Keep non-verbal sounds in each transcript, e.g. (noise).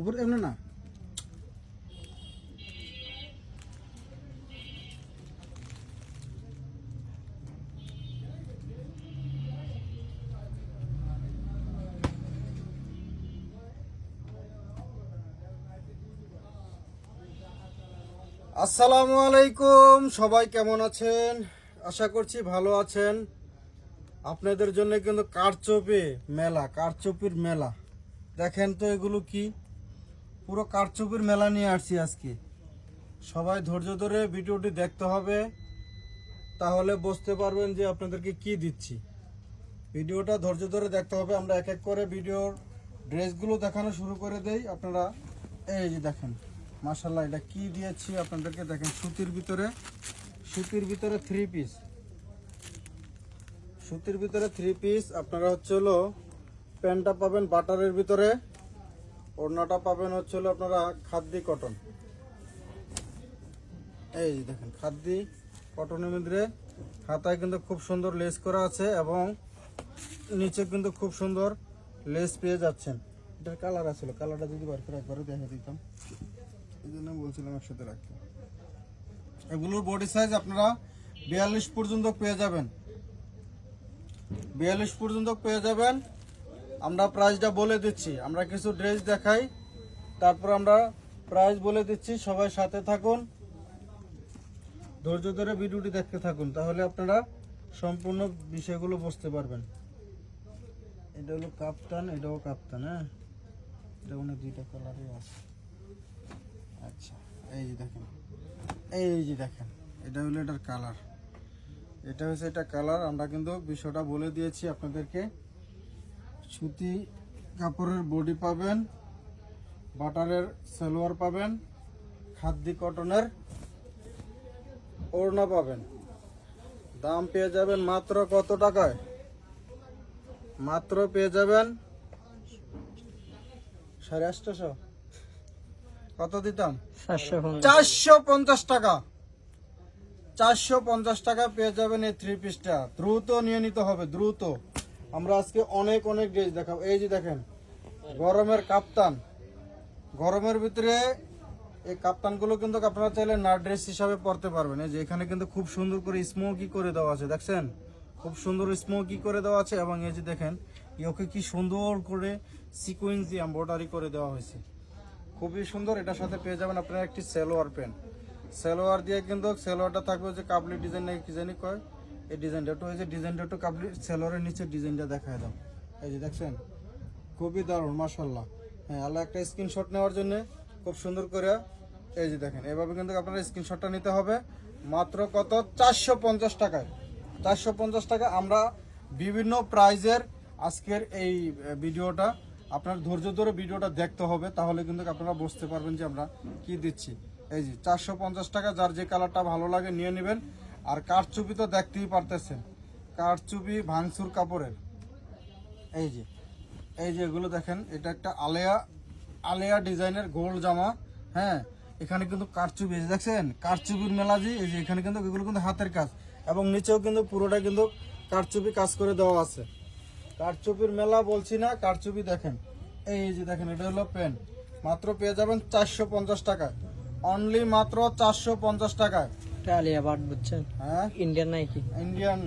উপর এমনি না। আসসালামু আলাইকুম, সবাই কেমন আছেন? আশা করছি ভালো আছেন। আপনাদের জন্য কিন্তু কারচোপে মেলা, কারচুপির মেলা। দেখেন তো এগুলো কি? পুরো কারচুপির মেলা নিয়ে আসছি আজকে। সবাই ধৈর্য ধরে ভিডিওটি দেখতে হবে, তাহলে বুঝতে পারবেন যে আপনাদেরকে কি দিচ্ছি। ভিডিওটা ধৈর্য ধরে দেখতে হবে, আমরা এক এক করে ভিডিওর ড্রেসগুলো দেখানো শুরু করে দেই। আপনারা এই যে দেখেন মাশাল্লাহ এটা কি দিয়েছি আপনাদেরকে দেখেন, সুতির ভিতরে সুতির ভিতরে থ্রি পিস সুতির ভিতরে থ্রি পিস আপনারা হচ্ছে হলো, প্যান্টটা পাবেন বাটারের ভিতরে। ওড়নাটা পাবেন হচ্ছে হলো আপনারা খাদ্যি কটন এই দেখেন, খাদ্যি কটনের মধ্যে হাতায় কিন্তু খুব সুন্দর লেস করা আছে এবং নিচে কিন্তু খুব সুন্দর লেস পেয়ে যাচ্ছেন। এটার কালার আছে কালারটা যদি বার করে একবারে দেখে দিতাম। এই জন্য বলছিলাম একসাথে রাখতে। এগুলোর বডি সাইজ আপনারা বিয়াল্লিশ পর্যন্ত পেয়ে যাবেন। বিয়াল্লিশ পর্যন্ত পেয়ে যাবেন। আমরা প্রাইসটা বলে দিচ্ছি। আমরা কিছু ড্রেস দেখাই, তারপর আমরা প্রাইস বলে দিচ্ছি, সবাই সাথে থাকুন। ধৈর্য ধরে ভিডিওটি দেখতে থাকুন, তাহলে আপনারা সম্পূর্ণ বিষয়গুলো বুঝতে পারবেন। এটা হলো কাপ্তান, এটাও কাপ্তান হ্যাঁ? এটা মনে দুইটা কালারই আছে। আচ্ছা এই যে দেখেন, এই যে দেখেন, এটা হলো এটার কালার এটা হচ্ছে এটা কালার আমরা কিন্তু বিষয়টা বলে দিয়েছি আপনাদেরকে। সুতি কাপড়ের বডি পাবেন বাটারের সালোয়ার পাবেন খাদ্যি কটনের ওড়না পাবেন। দাম পেয়ে যাবেন মাত্র কত টাকায়? মাত্র পেয়ে যাবেন সাড়ে আটশোশো কত দিতাম? চারশো পঞ্চাশ। টাকা। চারশো পঞ্চাশ টাকা পেয়ে যাবেন এই থ্রি পিসটা দ্রুত নিয়ে নিতে হবে দ্রুত। আমরা আজকে অনেক অনেক ড্রেস দেখাবো। এই যে দেখেন, গরমের কাপ্তান। গরমের ভিতরে এই কাপ্তানগুলো কিন্তু আপনারা চাইলে না ড্রেস হিসাবে পরতে পারবেন। এই যে এখানে কিন্তু খুব সুন্দর করে স্মোকি করে দেওয়া আছে, দেখছেন? খুব সুন্দর স্মোকি করে দেওয়া আছে এবং এই যে দেখেন ইয়োকে কি সুন্দর করে সিকুয়েন্স দিয়ে এম্ব্রয়ডারি করে দেওয়া হয়েছে। খুবই সুন্দর, এটার সাথে পেয়ে যাবেন আপনারা একটি সেলোয়ার প্যান্ট। সেলোয়ার দিয়ে কিন্তু সেলোয়ারটা থাকবে যে কাবলি ডিজাইন নাকি কি জানি কয়? এই ডিজাইনটা একটু যে ডিজাইনটা একটু কাবলি, সেলোয়ারের নিচে ডিজাইনটা দেখায় দাও। এই যে দেখছেন? খুবই দারুণ মাশাল্লাহ হ্যাঁ আল্লাহ একটা স্ক্রিনশট নেওয়ার জন্য খুব সুন্দর করে, এই যে দেখেন, এভাবে কিন্তু আপনারা স্ক্রিনশটটা নিতে হবে। মাত্র কত? চারশো পঞ্চাশ টাকায়। চারশো পঞ্চাশ টাকা আমরা বিভিন্ন প্রাইজের আজকের এই ভিডিওটা, আপনার ধৈর্য ধরে ভিডিওটা দেখতে হবে, তাহলে কিন্তু আপনারা বুঝতে পারবেন যে আমরা কি দিচ্ছি। এই যে, চারশো পঞ্চাশ টাকা, যার যে কালারটা ভালো লাগে নিয়ে নেবেন। আর কারচুপি তো দেখতেই পারতেছেন। কারচুপি ভাঙচুর কাপড়ের। এই যে এই যে এগুলো দেখেন, এটা একটা আলেয়া আলেয়া ডিজাইনের গোল জামা হ্যাঁ? এখানে কিন্তু কারচুপি যে দেখছেন? কারচুপির মেলাজি, এই যে এখানে কিন্তু, এগুলো কিন্তু হাতের কাজ। এবং নিচেও কিন্তু পুরোটা কিন্তু কারচুপি কাজ করে দেওয়া আছে। কারচুপির মেলা বলছি না, কারচুপি দেখেন। এই যে দেখেন, এটা হলো পেন। মাত্র পেয়ে যাবেন চারশো পঞ্চাশ টাকায়। অনলি মাত্র চারশো পঞ্চাশ টাকায়। আলিয়া বাট বুঝছেন? হ্যাঁ? ইন্ডিয়ান নাইকি ইন্ডিয়ান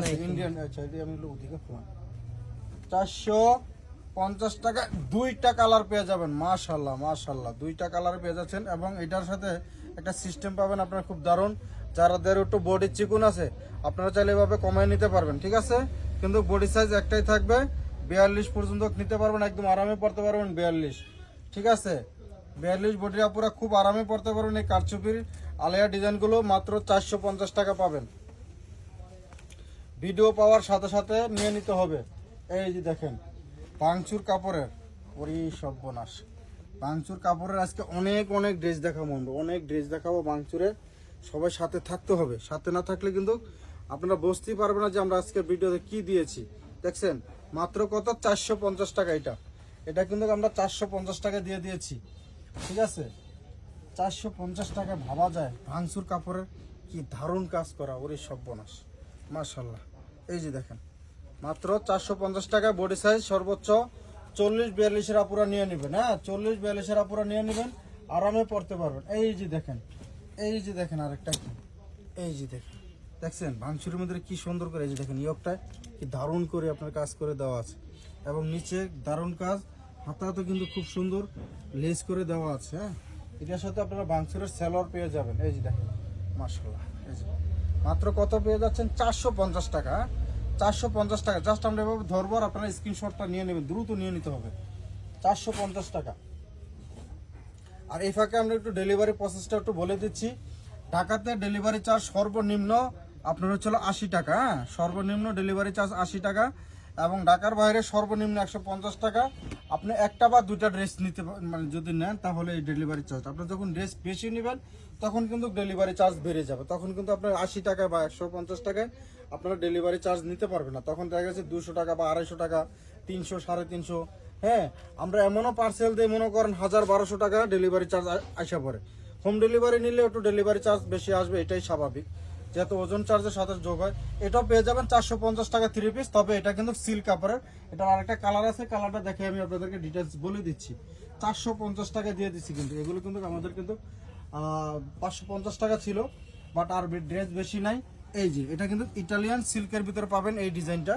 আছে, Nike। ইন্ডিয়ান আচ্ছা এটি আমি ওদিকে ফোন চারশো পঞ্চাশ টাকা দুইটা কালার পেয়ে যাবেন মাশাল্লাহ মাশাল্লাহ দুইটা কালার পেয়ে যাচ্ছেন এবং এটার সাথে একটা সিস্টেম পাবেন আপনার খুব দারুণ। যারাদের একটু বডি চিকুন আছে আপনারা চাইলে এভাবে কমায় নিতে পারবেন ঠিক আছে? কিন্তু বডি সাইজ একটাই থাকবে বিয়াল্লিশ পর্যন্ত নিতে পারবেন একদম আরামে পড়তে পারবেন বিয়াল্লিশ ঠিক আছে? বিয়াল্লিশ বডি আপুরা খুব আরামে পড়তে পারবেন এই কারচুপির। আলেয়া ডিজাইনগুলো মাত্র চারশো পঞ্চাশ টাকা পাবেন। ভিডিও পাওয়ার সাথে সাথে নিয়ে নিতে হবে। এই যে দেখেন পাংচুর কাপড়ের ওরে সর্বনাশ পাংচুর কাপড়ের আজকে অনেক অনেক ড্রেস দেখাবো আমরা, অনেক ড্রেস দেখাবো বাংচুরে সবাই সাথে থাকতে হবে, সাথে না থাকলে কিন্তু আপনারা বুঝতেই পারবেন না যে আমরা আজকে ভিডিওতে কি দিয়েছি। দেখছেন, মাত্র কত? চারশো পঞ্চাশ টাকা এটা। এটা কিন্তু আমরা চারশো পঞ্চাশ টাকা দিয়ে দিয়েছি। ঠিক আছে? চারশো পঞ্চাশ টাকা ভাবা যায় ভাঙচুর কাপড়ের কি দারুণ কাজ করা, ওরে সর্বনাশ। মাশাল্লাহ। এই যে দেখেন, মাত্র চারশো পঞ্চাশ টাকা বডি সাইজ সর্বোচ্চ চল্লিশ বিয়াল্লিশের আপুরা নিয়ে নেবেন হ্যাঁ? চল্লিশ বিয়াল্লিশের আপুরা নিয়ে নেবেন, আরামে পড়তে পারবেন। এই যে দেখেন, এই যে দেখেন আরেকটা কি? এই যে দেখেন, দেখছেন? ভাঙচুরের মধ্যে কি সুন্দর করে এই যে দেখেন ইয়কটা কি দারুণ করে আপনার কাজ করে দেওয়া আছে। এবং নিচে দারুণ কাজ হাতাতে কিন্তু খুব সুন্দর, লেস করে দেওয়া আছে হ্যাঁ? এটার সাথে আপনারা ভাঙচুরের সেলর পেয়ে যাবেন। এই যে দেখেন মাসাল্লাহ এই যে। মাত্র কত পেয়ে যাচ্ছেন? চারশো পঞ্চাশ টাকা। চারশো পঞ্চাশ টাকা। জাস্ট আমরা এভাবে ধরবো আর আপনারা স্ক্রিনশটটা নিয়ে নেবেন। দ্রুত নিয়ে নিতে হবে। চারশো পঞ্চাশ টাকা। আর এই ফাঁকে আমরা একটু ডেলিভারি প্রসেসটা একটু বলে দিচ্ছি। ঢাকাতে ডেলিভারি চার্জ সর্বনিম্ন আপনার হচ্ছে আশি টাকা হ্যাঁ? সর্বনিম্ন ডেলিভারি চার্জ আশি টাকা। এবং ঢাকার বাইরে সর্বনিম্ন একশো পঞ্চাশ টাকা। আপনি একটা বা দুটা ড্রেস নিতে মানে যদি নেন, তাহলে এই ডেলিভারি চার্জ আপনি যখন ড্রেস বেশি নেবেন, তখন কিন্তু ডেলিভারি চার্জ বেড়ে যাবে। তখন কিন্তু আপনার আশি টাকা বা একশো পঞ্চাশ টাকায় আপনারা ডেলিভারি চার্জ নিতে পারবেন না। তখন দেখা গেছে দুশো টাকা বা আড়াইশো টাকা, তিনশো, সাড়ে তিনশো। হ্যাঁ আমরা এমনও পার্সেল দিয়ে মনে করেন হাজার বারোশো টাকা ডেলিভারি চার্জ আসা পড়ে। হোম ডেলিভারি নিলে একটু ডেলিভারি চার্জ বেশি আসবে, এটাই স্বাভাবিক। যেহেতু ওজন চার্জের সাথে যোগ হয়, এটাও পেয়ে যাবেন চারশো পঞ্চাশ টাকা থ্রি পিস তবে এটা কিন্তু সিল্ক কাপড়ের এটার আরেকটা কালার আছে কালারটা দেখে আমি আপনাদেরকে ডিটেলস বলে দিচ্ছি। চারশো পঞ্চাশ টাকা দিয়ে দিচ্ছি কিন্তু। এগুলো কিন্তু আমাদের কিন্তু পাঁচশো পঞ্চাশ টাকা ছিল বাট আর ড্রেস বেশি নাই। এই যে, এটা কিন্তু ইটালিয়ান সিল্কের ভিতরে পাবেন এই ডিজাইনটা।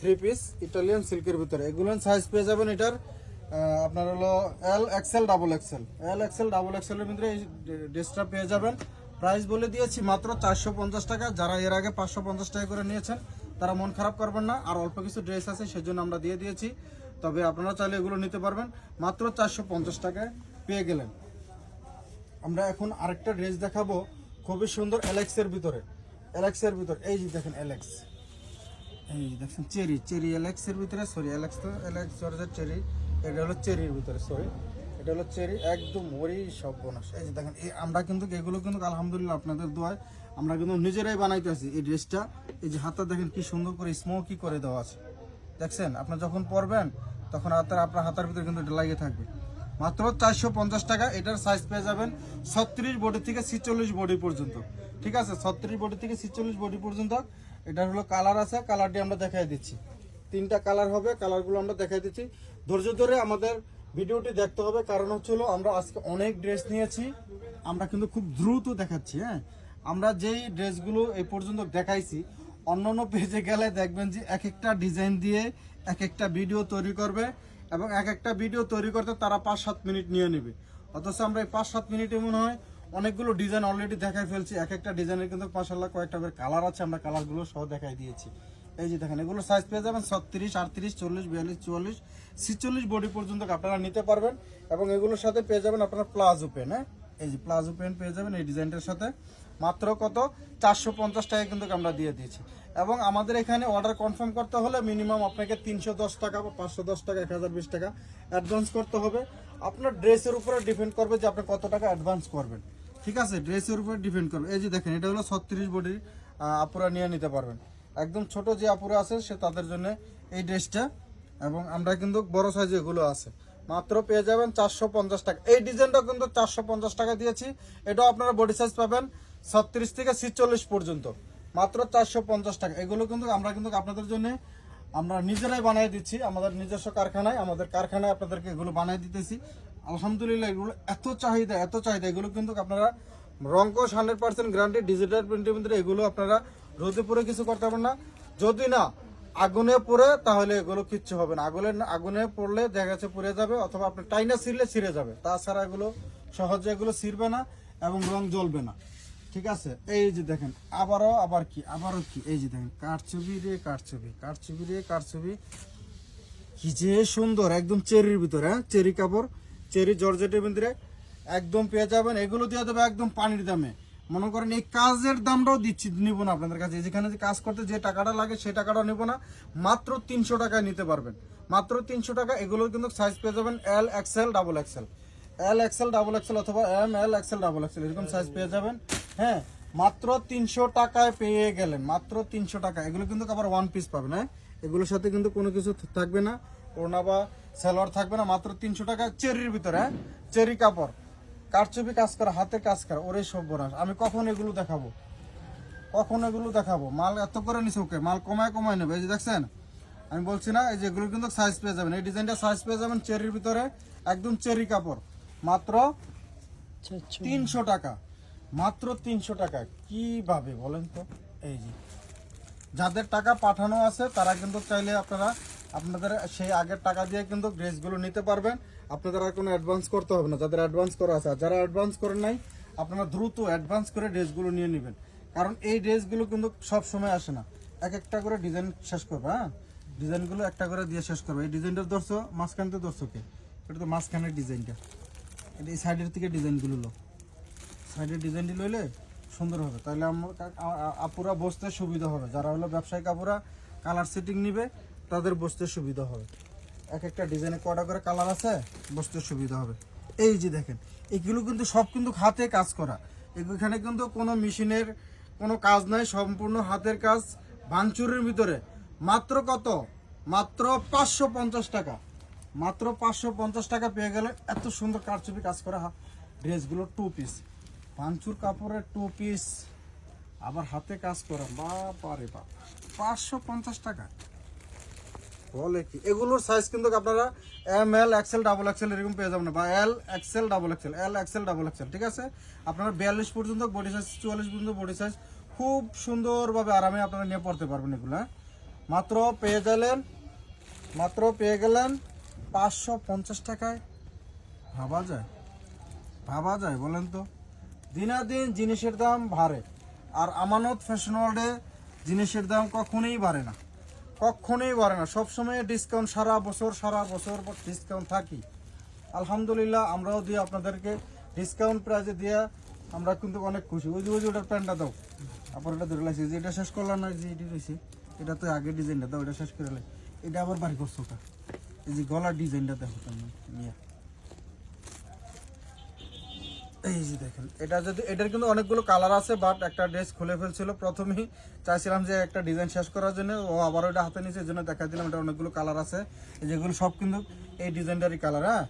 থ্রি পিস ইটালিয়ান সিল্কের ভিতরে। এগুলো সাইজ পেয়ে যাবেন এটার আপনার হলো L XL double XL L XL double এক্সেলের ভিতরে এই ড্রেসটা পেয়ে যাবেন। প্রাইস বলে দিয়েছি মাত্র চারশো পঞ্চাশ টাকা। যারা এর আগে পাঁচশো পঞ্চাশ টাকা করে নিয়েছেন, তারা মন খারাপ করবেন না। আর অল্প কিছু ড্রেস আছে, সেজন্য আমরা দিয়ে দিয়েছি। তবে আপনারা চাইলে এগুলো নিতে পারবেন। মাত্র চারশো পঞ্চাশ টাকায় পেয়ে গেলেন। আমরা এখন আরেকটা ড্রেস দেখাবো খুবই সুন্দর অ্যালেক্সের ভিতরে। অ্যালেক্সের ভিতরে, এই যে দেখেন অ্যালেক্স এই যে দেখছেন চেরি চেরি অ্যালেক্সের ভিতরে সরি অ্যালেক্স তো অ্যালেক্স চেরি। এটা হলো চেরির ভিতরে সরি এটা হলো চেরি, একদম ওরই সব বোনাস এই যে দেখেন, এই আমরা কিন্তু, এগুলো কিন্তু আলহামদুলিল্লাহ আপনাদের দোয়ায় আমরা কিন্তু নিজেরাই বানাইতেছি এই ড্রেসটা এই যে হাতটা দেখেন কি সুন্দর করে স্মোকি করে দেওয়া আছে। দেখছেন? আপনি যখন পরবেন, তখন হাতের, আপনার হাতের ভিতরে কিন্তু এটা লাগিয়ে থাকবে। মাত্র চারশো পঞ্চাশ টাকা, এটার সাইজ পেয়ে যাবেন ছত্রিশ বডি থেকে ছিচল্লিশ বডি পর্যন্ত। ঠিক আছে? ছত্রিশ বডি থেকে ছিচল্লিশ বডি পর্যন্ত। এটার হলো কালার আছে কালারটি আমরা দেখাই দিচ্ছি। তিনটা কালার হবে কালারগুলো আমরা দেখাই দিচ্ছি। ধৈর্য ধরে আমাদের ভিডিওটি দেখতে হবে, কারণ হচ্ছিল আমরা আজকে অনেক ড্রেস নিয়েছি। আমরা কিন্তু খুব দ্রুত দেখাচ্ছি হ্যাঁ? আমরা যেই ড্রেসগুলো এই পর্যন্ত দেখাইছি, অন্যান্য পেজে গেলে দেখবেন যে এক একটা ডিজাইন দিয়ে এক একটা ভিডিও তৈরি করবে এবং এক একটা ভিডিও তৈরি করতে তারা পাঁচ সাত মিনিট নিয়ে নেবে। অথচ আমরা এই পাঁচ সাত মিনিটে মনে হয় অনেকগুলো ডিজাইন অলরেডি দেখাই ফেলছি এক একটা ডিজাইনের কিন্তু মাসাল্লাহ কয়েকটা কালার আছে, আমরা কালারগুলো সহ দেখাই দিয়েছি। এই যে দেখেন, এগুলো সাইজ পেয়ে যাবেন ছত্রিশ, আটত্রিশ, চল্লিশ, বিয়াল্লিশ, চুয়াল্লিশ, ছিচল্লিশ বডি পর্যন্ত আপনারা নিতে পারবেন এবং এগুলোর সাথে পেয়ে যাবেন আপনারা প্লাজো পেন হ্যাঁ? এই যে প্লাজো পেন পেয়ে যাবেন এই ডিজাইনটার সাথে। মাত্র কত? চারশো পঞ্চাশ টাকা কিন্তু আমরা দিয়ে দিয়েছি। এবং আমাদের এখানে অর্ডার কনফার্ম করতে হলে মিনিমাম আপনাকে তিনশো দশ টাকা বা পাঁচশো দশ টাকা, এক হাজার বিশ টাকা অ্যাডভান্স করতে হবে। আপনার ড্রেসের উপরে ডিপেন্ড করবে যে আপনি কত টাকা অ্যাডভান্স করবেন। ঠিক আছে? ড্রেসের উপরে ডিপেন্ড করবে। এই যে দেখেন, এটা হলো ছত্রিশ বডির আপুরা নিয়ে নিতে পারবেন। একদম ছোট যে আপুরা আছে, সে তাদের জন্য এই ড্রেসটা। এবং আমরা কিন্তু বড় সাইজে এগুলো আছে। মাত্র পেয়ে যাবেন চারশো পঞ্চাশ টাকা। এই ডিজাইনটা কিন্তু চারশো পঞ্চাশ টাকা দিয়েছি। এটাও আপনারা বডি সাইজ পাবেন ছত্রিশ থেকে ছিচল্লিশ পর্যন্ত। মাত্র চারশো পঞ্চাশ টাকা। এগুলো কিন্তু আমরা কিন্তু আপনাদের জন্য আমরা নিজেরাই বানিয়ে দিচ্ছি। আমাদের নিজস্ব কারখানায়, আমাদের কারখানায় আপনাদেরকে এগুলো বানিয়ে দিতেছি। আলহামদুলিল্লাহ, এগুলো এত চাহিদা এত চাহিদা। এগুলো কিন্তু আপনারা রঙ্কশ হান্ড্রেড পার্সেন্ট গ্যারান্টি ডিজিটাল প্রিন্টের মধ্যে এগুলো আপনারা রোদে পরে কিছু করতে পারবেন না। যদি না, আগুনে পড়ে তাহলে এগুলো কিচ্ছু হবে না। আগুনে আগুনে পড়লে দেখা যাচ্ছে পুড়ে যাবে অথবা আপনি টাইনা ছিঁড়লে ছিঁড়ে যাবে। তাছাড়া এগুলো সহজে এগুলো ছিঁড়বে না এবং রং জ্বলবে না। ঠিক আছে? এই যে দেখেন, আবারও আবার কি, আবারও কি? এই যে দেখেন কাঠ ছবি রে কাঠ ছবি রে কাঠ ছবি? কি যে সুন্দর, একদম চেরির ভিতরে হ্যাঁ? চেরি কাপড়, চেরি জর্জেটের ভিতরে, একদম পেয়ে যাবেন। এগুলো দিয়ে দেবে একদম পানির দামে। মনে করেন এই কাজের দামটাও দিচ্ছি, নিব না আপনাদের কাছে। যেখানে যে কাজ করতে যে টাকাটা লাগে সেই টাকাটাও নিব না। মাত্র তিনশো টাকায় নিতে পারবেন। মাত্র তিনশো টাকা এগুলোর কিন্তু সাইজ পেয়ে যাবেন L XL double XL L XL double XL অথবা M L XL double XL এরকম সাইজ পেয়ে যাবেন। হ্যাঁ মাত্র তিনশো টাকায় পেয়ে গেলেন, মাত্র তিনশো টাকা। এগুলো কিন্তু আবার ওয়ান পিস পাবেন হ্যাঁ? এগুলোর সাথে কিন্তু কোনো কিছু থাকবে না। ওড়না বা সালোয়ার থাকবে না, মাত্র তিনশো টাকা। চেরির ভিতরে হ্যাঁ? চেরি কাপড়। কারচুপি কাজ করা হাতে কাজ করা ওরে সব বোনাস আমি কখন এগুলো দেখাবো? কখন এগুলো দেখাবো? মাল এত করে নিছে ওকে মাল কমায় কমায় নেবে। এই যে দেখছেন আমি বলছি না এই যেগুলো কিন্তু সাইজ পেয়ে যাবেন। এই ডিজাইনটা সাইজ পেয়ে যাবেন চেরির ভিতরে একদম চেরি কাপড়। মাত্র আচ্ছা আচ্ছা। তিনশো টাকা। মাত্র তিনশো টাকা। কীভাবে বলেন তো? এই যে যাদের টাকা পাঠানো আছে তারা কিন্তু চাইলে আপনারা আপনাদের সেই আগের টাকা দিয়ে কিন্তু ড্রেসগুলো নিতে পারবেন। আপনাদের আর কোনো অ্যাডভান্স করতে হবে না। যাদের অ্যাডভান্স করা আছে যারা অ্যাডভান্স করেন নাই, আপনারা দ্রুত অ্যাডভান্স করে ড্রেসগুলো নিয়ে নেবেন। কারণ এই ড্রেসগুলো কিন্তু সব সময় আসে না। এক একটা করে ডিজাইন শেষ করবে হ্যাঁ? ডিজাইনগুলো একটা করে দিয়ে শেষ করবে। এই ডিজাইনটা ধরছো মাঝখানতে ধরছো কে? এটা তো মাঝখানের ডিজাইনটা এটা এই সাইডের থেকে ডিজাইনগুলো লো। সাইডের ডিজাইনটি লইলে সুন্দর হবে। তাহলে আমার আপুরা বসতে সুবিধা হবে। যারা হলো ব্যবসায়িক আপুরা কালার সেটিং নিবে তাদের বসতে সুবিধা হবে। এক একটা ডিজাইনে কটা করে কালার আছে, বসতে সুবিধা হবে। এই যে দেখেন, এগুলো কিন্তু সব কিন্তু হাতে কাজ করা। এখানে কিন্তু কোনো মেশিনের কোনো কাজ নাই, সম্পূর্ণ হাতের কাজ ভাঙচুরের ভিতরে। মাত্র কত? মাত্র পাঁচশো পঞ্চাশ টাকা। মাত্র পাঁচশো পঞ্চাশ টাকা পেয়ে গেলে এত সুন্দর কারচুপি কাজ করা ড্রেসগুলো টু পিস পাঞ্চুর কাপড়ের টু পিস আবার হাতে কাজ করা। বাবা রে বাপ। পাঁচশো পঞ্চাশ টাকা। বলে কি? এগুলোর সাইজ কিন্তু আপনারা M L XL double XL এরকম পেয়ে যাবেন বা L XL double XL L XL double XL ঠিক আছে? আপনারা বিয়াল্লিশ পর্যন্ত বডি সাইজ চুয়াল্লিশ পর্যন্ত বডি সাইজ খুব সুন্দরভাবে আরামে আপনারা নিয়ে পড়তে পারবেন এগুলো হ্যাঁ? মাত্র পেয়ে গেলেন, মাত্র পেয়ে গেলেন পাঁচশো পঞ্চাশ টাকায়। ভাবা যায়? ভাবা যায়, বলেন তো। দিনাদিন জিনিসের দাম বাড়ে। আর আমানত ফ্যাশন ওয়ার্ল্ডে জিনিসের দাম কখনোই বাড়ে না। কখনোই বাড়ে না। সবসময় ডিসকাউন্ট সারা বছর সারা বছর ডিসকাউন্ট থাকি। আলহামদুলিল্লাহ, আমরাও দিয়ে আপনাদেরকে ডিসকাউন্ট প্রাইজে দিয়ে আমরা কিন্তু অনেক খুশি। ওই যে ওই যে, ওটার প্যান্টটা দাও। আবার এটা ধরে লাগছে যে এটা শেষ করলাম না যে এটি রয়েছে, এটা তো আগে ডিজাইনটা দাও, এটা শেষ করে এটা আবার বাড়ি করছ ওটা। এই যে গলার ডিজাইনটা দেখো নিয়ে। এই যে দেখেন, এটা যদি, এটার কিন্তু অনেকগুলো কালার আছে বাট একটা ড্রেস খুলে ফেলছিল। প্রথমেই চাইছিলাম যে একটা ডিজাইন শেষ করার জন্য, ও আবার ওটা হাতে নিচে জন্য দেখা দিলাম, এটা অনেকগুলো কালার আছে। যেগুলো সব কিন্তু এই ডিজাইনটারই কালার হ্যাঁ?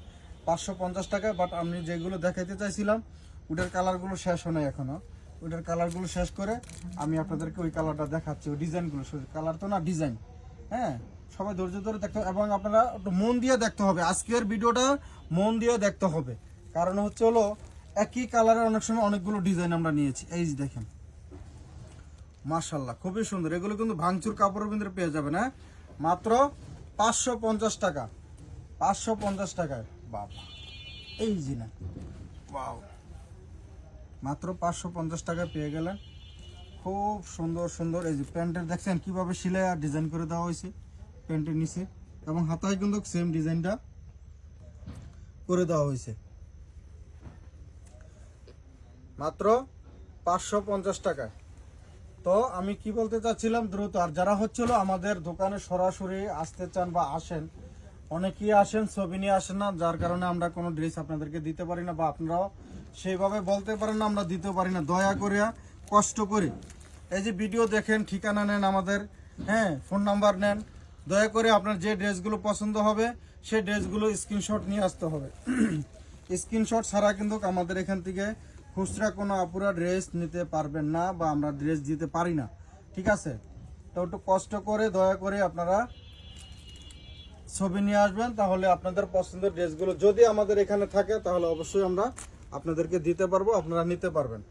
পাঁচশো পঞ্চাশ টাকা বাট আমি যেগুলো দেখাইতে চাইছিলাম, ওটার কালারগুলো শেষ হয় নাই এখনও। ওটার কালারগুলো শেষ করে আমি আপনাদেরকে ওই কালারটা দেখাচ্ছি, ওই ডিজাইনগুলো কালার তো না ডিজাইন হ্যাঁ? সবাই ধৈর্য ধরে দেখতে এবং আপনারা একটু মন দিয়ে দেখতে হবে। আজকের ভিডিওটা মন দিয়ে দেখতে হবে। কারণ হচ্ছে হলো একই কালারের অনেক সময় অনেকগুলো ডিজাইন আমরা নিয়েছি। এই যে দেখেন। মার্শাল্লাহ খুবই সুন্দর। এগুলো কিন্তু ভাঙচুর কাপড়ের ভিতরে পেয়ে যাবেন হ্যাঁ? মাত্র পাঁচশো পঞ্চাশ টাকা। পাঁচশো পঞ্চাশ টাকায়। বাবা, এই যে না। Wow. মাত্র পাঁচশো পঞ্চাশ টাকা পেয়ে গেলেন। খুব সুন্দর সুন্দর। এই যে প্যান্টের দেখছেন কীভাবে সিলাই আর ডিজাইন করে দেওয়া হয়েছে প্যান্টের নিচে। এবং হাতায় কিন্তু সেম ডিজাইনটা করে দেওয়া হয়েছে। মাত্র পাঁচশো পঞ্চাশ টাকায়। তো আমি কি বলতে চাচ্ছিলাম, দ্রুত, আর যারা হচ্ছিল আমাদের দোকানে সরাসরি আসতে চান বা আসেন, অনেকেই আসেন, ছবি নিয়ে আসেন না, যার কারণে আমরা কোনো ড্রেস আপনাদেরকে দিতে পারি না বা আপনারাও সেইভাবে বলতে পারেন না, আমরা দিতে পারি না। দয়া করে, কষ্ট করে। এই যে ভিডিও দেখেন, ঠিকানা নেন আমাদের হ্যাঁ ফোন নাম্বার নেন। দয়া করে আপনার যে ড্রেসগুলো পছন্দ হবে, সেই ড্রেসগুলো স্ক্রিনশট নিয়ে আসতে হবে। (clears throat) স্ক্রিনশট ছাড়া কিন্তু আমাদের এখান থেকে খুচরা কোনো আপুরা ড্রেস নিতে পারবেন না বা আমরা ড্রেস দিতে পারি না। ঠিক আছে? তো একটু কষ্ট করে, দয়া করে আপনারা ছবি নিয়ে আসবেন, তাহলে আপনাদের পছন্দের ড্রেসগুলো যদি আমাদের এখানে থাকে, তাহলে অবশ্যই আমরা আপনাদেরকে দিতে পারব, আপনারা নিতে পারবেন।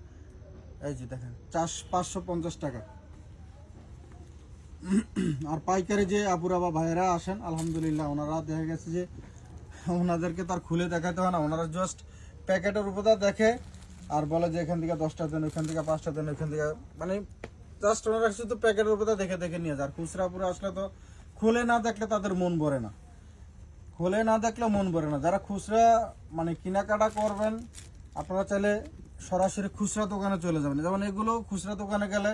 এই যে দেখেন চার পাঁচশো পঞ্চাশ টাকা। আর পাইকারি যে আপুরা বা ভাইয়েরা আসেন, আলহামদুলিল্লাহ ওনারা দেখা গেছে যে, ওনাদেরকে তার খুলে দেখাতে হয় না, ওনারা জাস্ট প্যাকেটের উপরে দেখে আর বলে যে এখান থেকে দশটা দেন, ওখান থেকে পাঁচটা দেন, ওখান থেকে মানে জাস্ট ওনারা শুধু প্যাকেটের উপরে দেখে দেখে নিয়ে যায়। আর খুচরা পুরো আসলে তো খুলে না দেখলে তাদের মন ভরে না। খুলে না দেখলে মন ভরে না। যারা খুচরা মানে কেনাকাটা করবেন, আপনারা চাইলে সরাসরি খুচরা দোকানে চলে যাবেন। যেমন এগুলো খুচরা দোকানে গেলে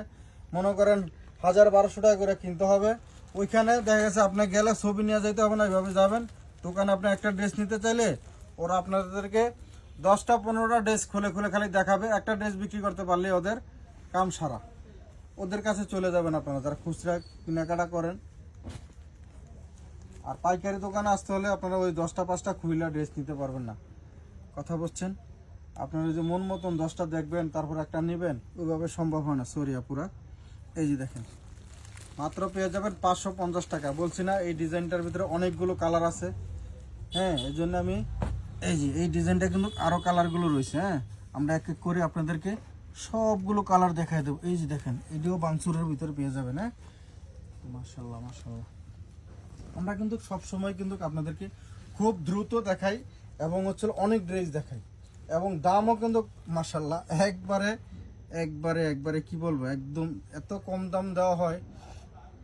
মনে করেন হাজার বারোশো টাকা করে কিনতে হবে। ওইখানে দেখা গেছে আপনি গেলে ছবি নিয়ে যেতে হবে না, এইভাবে যাবেন। দোকানে আপনি একটা ড্রেস নিতে চাইলে ওরা আপনাদেরকে দশটা, পনেরোটা ড্রেস খুলে খুলে খালি দেখাবে। একটা ড্রেস বিক্রি করতে পারলে ওদের কাম সারা। ওদের কাছে চলে যাবেন আপনারা, যারা খুচরা কেনাকাটা করেন। আর পাইকারি দোকানে আসতে হলে আপনারা ওই দশটা, পাঁচটা খুইলা ড্রেস নিতে পারবেন না। কথা বলছেন? আপনারা যে মন মতন দশটা দেখবেন, তারপর একটা নেবেন, ওইভাবে সম্ভব হয় না সরিয়া পুরা এই যে দেখেন, মাত্র পেয়ে যাবেন পাঁচশো পঞ্চাশ টাকা। বলছি না, এই ডিজাইনটার ভিতরে অনেকগুলো কালার আছে। হ্যাঁ এই জন্য আমি এই যে, এই ডিজাইনটা কিন্তু আরও কালারগুলো রয়েছে হ্যাঁ? আমরা এক এক করে আপনাদেরকে সবগুলো কালার দেখাই দেবো। এই যে দেখেন, এটিও বাংসুরের ভিতরে পেয়ে যাবেন হ্যাঁ? মার্শাল্লাহ মার্শাল্লাহ আমরা কিন্তু সব সময় কিন্তু আপনাদেরকে খুব দ্রুত দেখাই এবং হচ্ছে অনেক ড্রেস দেখাই। এবং দামও কিন্তু মার্শাল্লাহ একবারে একবারে একবারে কি বলব, একদম এত কম দাম দেওয়া হয়।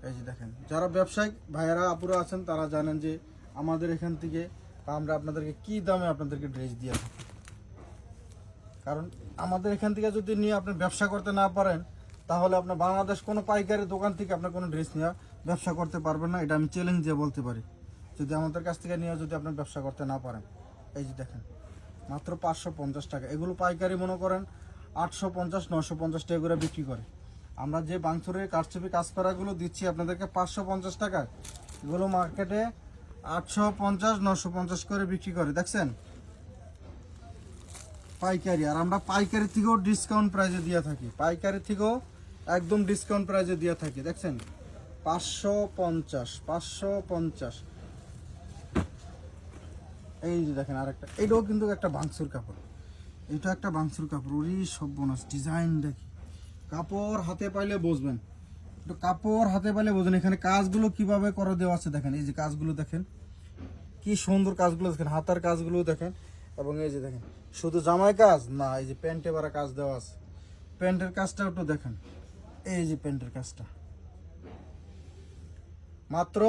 এই যে দেখেন, যারা ব্যবসায়িক ভাইয়েরা আপুরা আছেন, তারা জানেন যে আমাদের এখান থেকে আমরা আপনাদেরকে কি দামে আপনাদেরকে ড্রেস দিয়ে থাকি কারণ আমাদের এখান থেকে যদি নিয়ে আপনি ব্যবসা করতে না পারেন, তাহলে আপনার বাংলাদেশ কোনো পাইকারি দোকান থেকে আপনার কোনো ড্রেস নিয়ে ব্যবসা করতে পারবেন না। এটা আমি চ্যালেঞ্জ দিয়ে বলতে পারি। যদি আমাদের কাছ থেকে নিয়ে যদি আপনার ব্যবসা করতে না পারেন, এই যে দেখেন, মাত্র পাঁচশো পঞ্চাশ টাকা। এগুলো পাইকারি মনে করেন আটশো পঞ্চাশ নশো পঞ্চাশ টাকা করে বিক্রি করে। আমরা যে বাংসুরের কারচুপি কাঁচপাড়াগুলো দিচ্ছি আপনাদেরকে পাঁচশো পঞ্চাশ টাকা এগুলো মার্কেটে আটশো পঞ্চাশ নশো পঞ্চাশ করে বিক্রি করে, দেখছেন? পাইকারি, আর আমরা পাইকারি থেকেও ডিসকাউন্ট প্রাইজে দিয়ে থাকি। পাইকারি থেকেও একদম ডিসকাউন্ট প্রাইজে দিয়ে থাকি, দেখছেন? পাঁচশো পঞ্চাশ পাঁচশো পঞ্চাশ। এই যে দেখেন আরেকটা, এটাও কিন্তু একটা বাংসুর কাপড়। এটা একটা বাংসুর কাপড় ওরই সব বোনাস ডিজাইন দেখি কাপড় হাতে পাইলে বুঝবেন। একটু কাপড় হাতে পাইলে বুঝবেন এখানে কাজগুলো কীভাবে করে দেওয়া আছে দেখেন, এই যে কাজগুলো দেখেন, কি সুন্দর কাজগুলো দেখেন, হাতার কাজগুলো দেখেন, এবং এই যে দেখেন, শুধু জামাই কাজ? না, এই যে প্যান্টে বারা কাজ দেওয়া আছে। প্যান্টের কাজটা একটু দেখেন, এই যে প্যান্টের কাজটা। মাত্র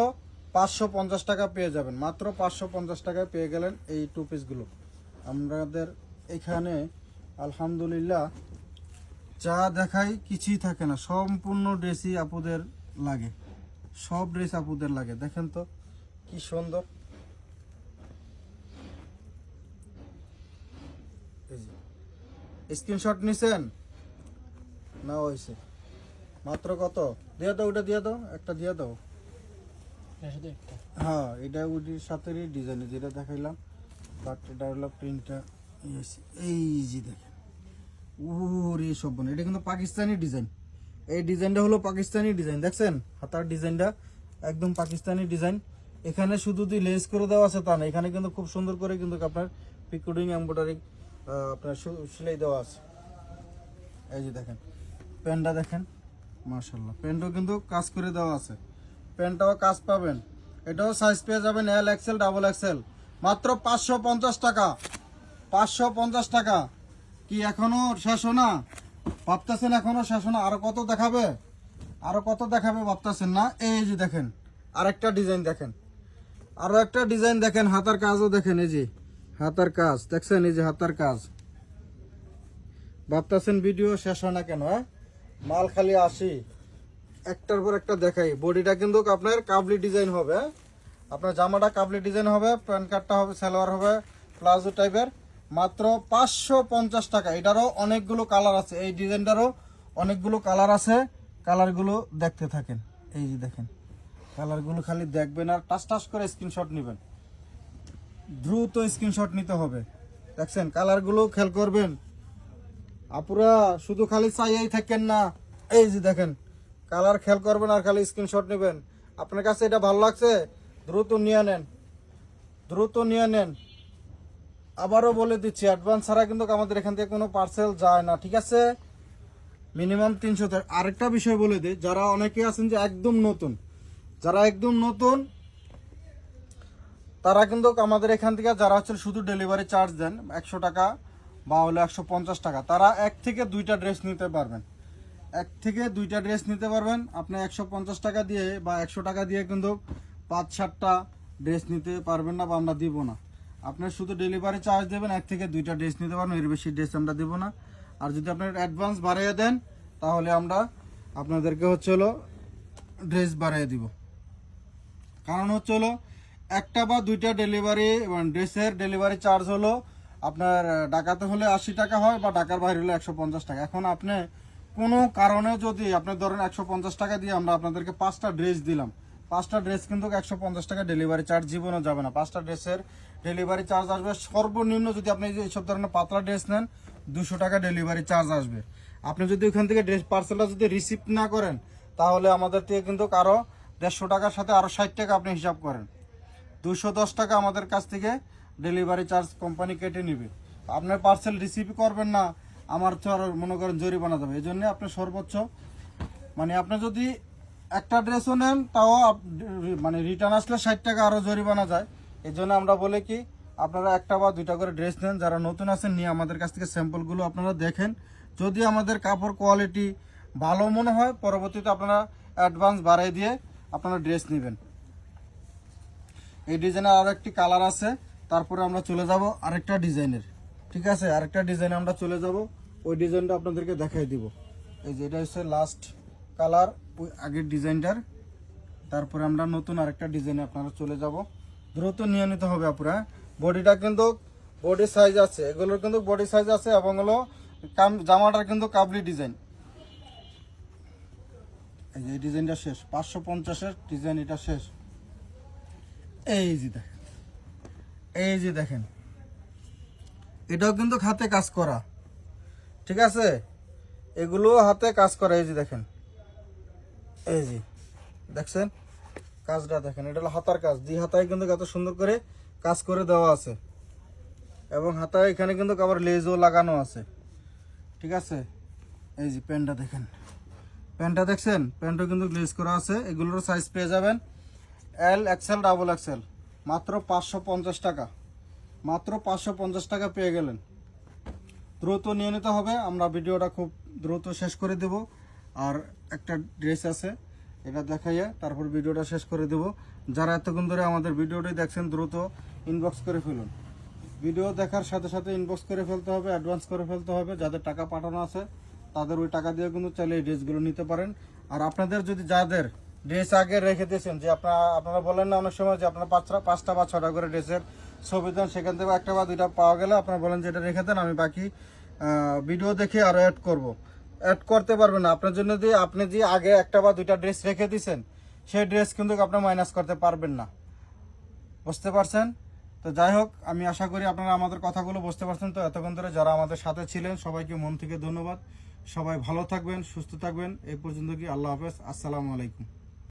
পাঁচশো পঞ্চাশ টাকা পেয়ে যাবেন, মাত্র পাঁচশো পঞ্চাশ টাকায় পেয়ে গেলেন এই টু পিসগুলো আমাদের এখানে, আলহামদুলিল্লাহ যা দেখাই কিছুই থাকে না। সম্পূর্ণ ড্রেসই আপুদের লাগে। সব ড্রেস আপুদের লাগে। দেখেন তো কি সুন্দর। স্ক্রিনশট নিছেন? না হয়েছে মাত্র কত? দিয়ে দাও ওটা দিয়ে দাও একটা দিয়ে দাও। হ্যাঁ এটা ওটির সাথে ডিজাইন যেটা দেখাইলাম। বাট এটা হলো প্রিন্টটা এই যে দেখেন। ওরে সব এটা কিন্তু পাকিস্তানি ডিজাইন। এই ডিজাইনটা হলো পাকিস্তানি ডিজাইন, দেখছেন? হাতার ডিজাইনটা একদম পাকিস্তানি ডিজাইন। এখানে শুধু দিয়ে লেস করে দেওয়া আছে তা না, এখানে কিন্তু খুব সুন্দর করে কিন্তু আপনার পিকুডিং এম্ব্রয়ডারি আপনার সেলাই দেওয়া আছে। এই যে দেখেন প্যান্টটা দেখেন মার্শাল্লাহ প্যান্টও কিন্তু কাজ করে দেওয়া আছে। প্যান্টটাও কাজ পাবেন। এটাও সাইজ পেয়ে যাবেন এল এক্সেল ডাবল এক্সেল মাত্র পাঁচশো পঞ্চাশ টাকা, পাঁচশো পঞ্চাশ টাকা। কি এখনও শেষ না? ভাবতেছেন এখনও শেষ না? আরও কত দেখাবে? আরও কত দেখাবে ভাবতেছেন না? এই যে দেখেন আর একটা ডিজাইন দেখেন। আরও একটা ডিজাইন দেখেন, হাতার কাজও দেখেন, এই যে। হাতার কাজ, দেখছেন? এই যে হাতার কাজ। ভাবতেছেন ভিডিও শেষ হয় না কেন হ্যাঁ? মাল খালি আসি। একটার পর একটা দেখাই। বডিটা কিন্তু আপনার কাবলি ডিজাইন হবে হ্যাঁ? আপনার জামাটা কাবলি ডিজাইন হবে প্যান্ট কার্ডটা হবে, সালোয়ার হবে, প্লাজো টাইপের মাত্র পাঁচশো পঞ্চাশ টাকা। এটারও অনেকগুলো কালার আছে। এই ডিজাইনটারও অনেকগুলো কালার আছে। কালারগুলো দেখতে থাকেন। এই যে দেখেন। কালারগুলো খালি দেখবেন আর টাস টাস করে স্ক্রিনশট নেবেন। দ্রুত স্ক্রিনশট নিতে হবে। দেখছেন? কালারগুলো খেয়াল করবেন। আপুরা শুধু খালি চাইয়াই থাকেন না। এই যে দেখেন। কালার খেয়াল করবেন আর খালি স্ক্রিনশট নেবেন। আপনার কাছে এটা ভালো লাগছে? দ্রুত নিয়ে নেন। দ্রুত নিয়ে নেন। আবারও বলে দিচ্ছি অ্যাডভান্স ছাড়া কিন্তু আমাদের এখান থেকে কোনো পার্সেল যায় না, ঠিক আছে? মিনিমাম তিনশো আরেকটা বিষয় বলে দিই, যারা অনেকে আছেন যে একদম নতুন, যারা একদম নতুন, তারা কিন্তু আমাদের এখান থেকে যারা হচ্ছে শুধু ডেলিভারি চার্জ দেন, একশো টাকা বা হলো একশো পঞ্চাশ টাকা, তারা এক থেকে দুইটা ড্রেস নিতে পারবেন। এক থেকে দুইটা ড্রেস নিতে পারবেন, আপনি একশো পঞ্চাশ টাকা দিয়ে বা একশো টাকা দিয়ে কিন্তু পাঁচ সাতটা ড্রেস নিতে পারবেন না বা আমরা দিব না। আপনি শুধু ডেলিভারি চার্জ দেবেন, এক থেকে দুইটা ড্রেস নিতে পারবেন, এর বেশি ড্রেস আমরা দিব না। আর যদি আপনার অ্যাডভান্স বাড়িয়ে দেন, তাহলে আমরা আপনাদেরকে হচ্ছে হলো ড্রেস বাড়িয়ে দিব। কারণ হচ্ছে হলো একটা বা দুইটা ডেলিভারি ড্রেসের ডেলিভারি চার্জ হলো আপনার ঢাকাতে হলে আশি টাকা হয় বা ঢাকার বাইরে হলে একশো পঞ্চাশ টাকা। এখন আপনি কোনো কারণে যদি, আপনি ধরেন একশো পঞ্চাশ টাকা দিয়ে আমরা আপনাদেরকে পাঁচটা ড্রেস দিলাম, পাঁচটা ড্রেস কিন্তু একশো পঞ্চাশ টাকা ডেলিভারি চার্জ জীবনও যাবে না। পাঁচটা ড্রেসের ডেলিভারি চার্জ আসবে। সর্বনিম্ন যদি আপনি এইসব ধরনের পাতলা ড্রেস নেন, দুশো টাকা ডেলিভারি চার্জ আসবে। আপনি যদি ওখান থেকে ড্রেস পার্সেলটা যদি রিসিভ না করেন, তাহলে আমাদের থেকে কিন্তু আরও দেড়শো টাকার সাথে আরও ষাট টাকা আপনি হিসাব করেন। দুশো দশ টাকা আমাদের কাছ থেকে ডেলিভারি চার্জ কোম্পানি কেটে নেবে। আপনার পার্সেল রিসিভ করবেন না, আমার তো আর মনে করেন জরিমানা যাবে। এই জন্যে আপনি সর্বোচ্চ মানে আপনি যদি একটা ড্রেসও নেন, তাও মানে রিটার্ন আসলে ষাট টাকা আরও জরিমানা যায়। এই জন্য আমরা বলে কি, আপনারা একটা বা দুইটা করে ড্রেস নেন, যারা নতুন আছেন নিয়ে আমাদের কাছ থেকে স্যাম্পলগুলো আপনারা দেখেন। যদি আমাদের কাপড় কোয়ালিটি ভালো মনে হয়, পরবর্তীতে আপনারা অ্যাডভান্স বাড়াই দিয়ে আপনারা ড্রেস নেবেন। এই ডিজাইনের আরও একটি কালার আছে, তারপরে আমরা চলে যাব আরেকটা ডিজাইনের ঠিক আছে? আরেকটা ডিজাইনে আমরা চলে যাব, ওই ডিজাইনটা আপনাদেরকে দেখাই দিব। এই যে এটা হচ্ছে লাস্ট কালার ওই আগের ডিজাইনটার তারপরে আমরা নতুন আরেকটা ডিজাইনে আপনারা চলে যাব। দ্রুত নিয়ে নিতে হবে আপনারা বডিটা কিন্তু বডি সাইজ আছে। এগুলোর কিন্তু বডি সাইজ আছে এবং হলো জামাটার কিন্তু কাবলি ডিজাইন এই যে ডিজাইনটা শেষ। পাঁচশো পঞ্চাশের ডিজাইন এটা শেষ। এই যে দেখেন। এই যে দেখেন। এটাও কিন্তু হাতে কাজ করা। ঠিক আছে? এগুলো হাতে কাজ করা। এই যে দেখেন। এই যে। দেখছেন? কাজটা দেখেন, এটা হলো হাতার কাজ। দুই হাতায় কিন্তু এত সুন্দর করে কাজ করে দেওয়া আছে। এবং হাতায় এখানে কিন্তু আবার লেজও লাগানো আছে। ঠিক আছে? এই যে প্যান্টটা দেখেন। প্যান্টটা দেখছেন? প্যান্টও কিন্তু লেজ করা আছে। এগুলোর সাইজ পেয়ে যাবেন এল এক্সেল ডাবল এক্সেল মাত্র পাঁচশো পঞ্চাশ টাকা। মাত্র পাঁচশো পঞ্চাশ টাকা পেয়ে গেলেন। দ্রুত নিয়ে নিতে হবে। আমরা ভিডিওটা খুব দ্রুত শেষ করে দেব। আর একটা ড্রেস আছে। এটা দেখাইয়া তারপর ভিডিওটা শেষ করে দেব। যারা এতক্ষণ ধরে আমাদের ভিডিওটি দেখছেন, দ্রুত ইনবক্স করে ফেলুন। ভিডিও দেখার সাথে সাথে ইনবক্স করে ফেলতে হবে অ্যাডভান্স করে ফেলতে হবে। যাদের টাকা পাঠানো আছে, তাদের ওই টাকা দিয়ে কিন্তু চাইলে এই ড্রেসগুলো নিতে পারেন। আর আপনাদের যদি যাদের ড্রেস আগে রেখে দিয়েছেন, যে আপনারা আপনারা বলেন না অনেক সময় যে আপনার পাঁচটা পাঁচটা বা ছটা করে ড্রেসের ছবি দেন, সেখান থেকে একটা বা দুইটা পাওয়া গেলে আপনারা বলেন যে এটা রেখে দেন, আমি বাকি ভিডিও দেখে আরও অ্যাড করব। অ্যাড করতে পারবেন না। আপনার জন্য যে, আপনি যে আগে একটা বা দুইটা ড্রেস রেখে দিয়েছেন সেই ড্রেস কিন্তু আপনি মাইনাস করতে পারবেন না। বুঝতে পারছেন? তো যাই হোক, আমি আশা করি আপনারা আমাদের কথাগুলো বুঝতে পারছেন তো। এতক্ষণ ধরে যারা আমাদের সাথে ছিলেন, সবাইকে মন থেকে ধন্যবাদ। সবাই ভালো থাকবেন, সুস্থ থাকবেন। এই পর্যন্ত কি আল্লাহ হাফেজ। আসসালামু আলাইকুম।